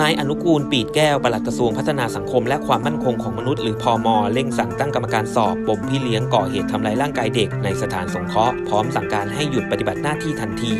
นายอนุกูลปีดแก้วปลัดกระทรวงพัฒนาสังคมและความมั่นคงของมนุษย์หรือพอมเร่งสั่งตั้งกรรมการสอบปมพี่เลี้ยงก่อเหตุทำลายร่างกายเด็กในสถานสงเคราะห์พร้อมสั่งการให้หยุดปฏิบัติหน้าที่ทันที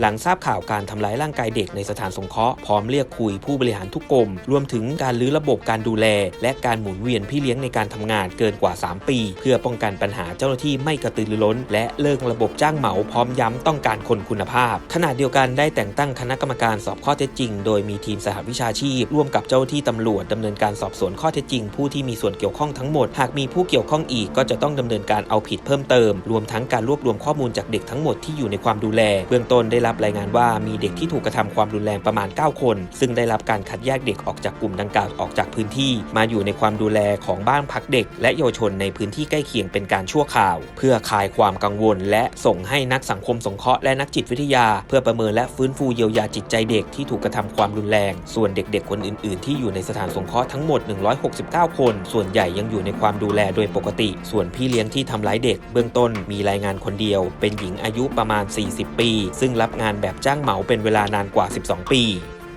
หลังทราบข่าวการทำร้ายร่างกายเด็กในสถานสงเคราะห์พร้อมเรียกคุยผู้บริหารทุกกรม รวมถึงการรื้อระบบการดูแล และการหมุนเวียนพี่เลี้ยงในการทำงานเกินกว่า 3 ปี เพื่อป้องกันปัญหาเจ้าหน้าที่ไม่กระตือรือร้น และเลิกระบบจ้างเหมาพร้อมย้ำต้องการคนคุณภาพ ขณะเดียวกันได้แต่งตั้งคณะกรรมการสอบข้อเท็จจริง โดยมีทีมสหวิชาชีพ ร่วมกับเจ้าหน้าที่ตำรวจดำเนินการสอบสวนข้อเท็จจริง ผู้ที่มีส่วนเกี่ยวข้องทั้งหมด หากมีผู้เกี่ยวข้องอีกก็จะต้องดำเนินการเอาผิดเพิ่มเติม รวมทั้งการรวบรวมข้อมูลจากเด็กทั้งหมดที่อยู่ในความดูแล เบื้องต้นได้รับรายงานว่ามีเด็กที่ถูกกระทำความรุนแรงประมาณ 9 คน ซึ่งได้รับการคัดแยกเด็กออกจากกลุ่มดังกล่าวออกจากพื้นที่ มาอยู่ในความดูแลของบ้านพักเด็ก และเยาวชนในพื้นที่ใกล้เคียงเป็นการชั่วคราว เพื่อคลายความกังวล และส่งให้นักสังคมสงเคราะห์และนักจิตวิทยา เพื่อประเมินและฟื้นฟูเยียวยาจิตใจเด็กที่ถูกกระทำความรุนแรง ส่วนเด็กๆคนอื่น ๆ ที่อยู่ในสถานสงเคราะห์ทั้งหมด 169 คน ส่วนใหญ่ยังอยู่ในความดูแลโดยปกติ ส่วนพี่เลี้ยงที่ทำร้ายเด็ก เบื้องต้นมีรายงานคนเดียว เป็นหญิงอายุประมาณ 40 ปี ซึ่งรับงานแบบจ้างเหมาเป็นเวลานานกว่า 12 ปี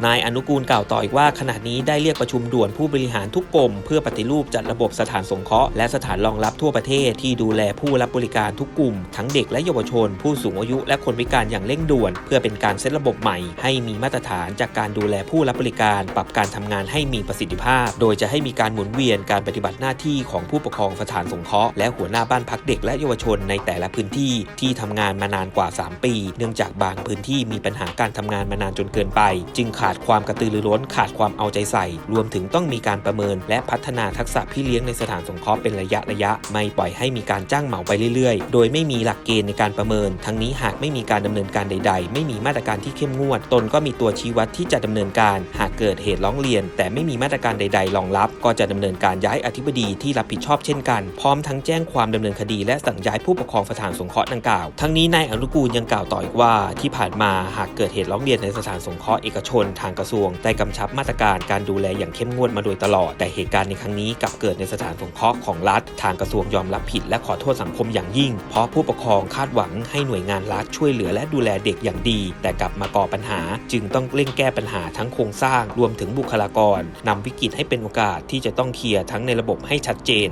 นายอนุกูลกล่าวต่ออีกว่าขณะนี้ได้เรียกประชุมด่วนผู้บริหารทุกกรม เพื่อปฏิรูปจัดระบบสถานสงเคราะห์และสถานรองรับทั่วประเทศที่ดูแลผู้รับบริการทุกกลุ่ม ทั้งเด็กและเยาวชน ผู้สูงอายุและคนพิการอย่างเร่งด่วน เพื่อเป็นการเซตระบบใหม่ ให้มีมาตรฐานจากการดูแลผู้รับบริการ ปรับการทำงานให้มีประสิทธิภาพ โดยจะให้มีการหมุนเวียนการปฏิบัติหน้าที่ของผู้ปกครองสถานสงเคราะห์และหัวหน้าบ้านพักเด็กและเยาวชนในแต่ละพื้นที่ที่ทำงานมานานกว่า 3 ปี เนื่องจากบางพื้นที่มีปัญหาการทำงานมานานจนเกินไป จึงขาดาดความกระตือรือร้น ขาดความเอาใจใส่ รวมถึงต้องมีการประเมิน และพัฒนาทักษะพี่เลี้ยงในสถานสงเคราะห์เป็นระยะระยะ ไม่ปล่อยให้มีการจ้างเหมาไปเรื่อยๆ โดยไม่มีหลักเกณฑ์ในการประเมิน ทั้งนี้หากไม่มีการดำเนินการใด ๆ ไม่มีมาตรการที่เข้มงวด ตนก็มีตัวชี้วัดที่จะดำเนินการ หากเกิดเหตุร้องเรียน แต่ไม่มีมาตรการใด ๆ รองรับ ก็จะดำเนินการย้ายอธิบดีที่รับผิดชอบเช่นกัน พร้อมทั้งแจ้งความดำเนินคดี และสั่งย้ายผู้ปกครองสถานสงเคราะห์ดังกล่าว ทั้งนี้นายอนุกูลยังกล่าวต่ออีกว่า ที่ผ่านมาหากเกิดเหตุร้องเรียนในสถานสงเคราะห์เอกชนทางกระทรวงได้กำชับมาตรการการดูแลอย่างเข้มงวดมาโดยตลอด แต่เหตุการณ์ในครั้งนี้กลับเกิดในสถานสงเคราะห์ของรัฐ ทางกระทรวงยอมรับผิดและขอโทษสังคมอย่างยิ่ง เพราะผู้ปกครองคาดหวังให้หน่วยงานรัฐช่วยเหลือและดูแลเด็กอย่างดี แต่กลับมาก่อปัญหา จึงต้องเร่งแก้ปัญหาทั้งโครงสร้าง รวมถึงบุคลากรนำวิกฤตให้เป็นโอกาสที่จะต้องเคลียร์ทั้งในระบบให้ชัดเจน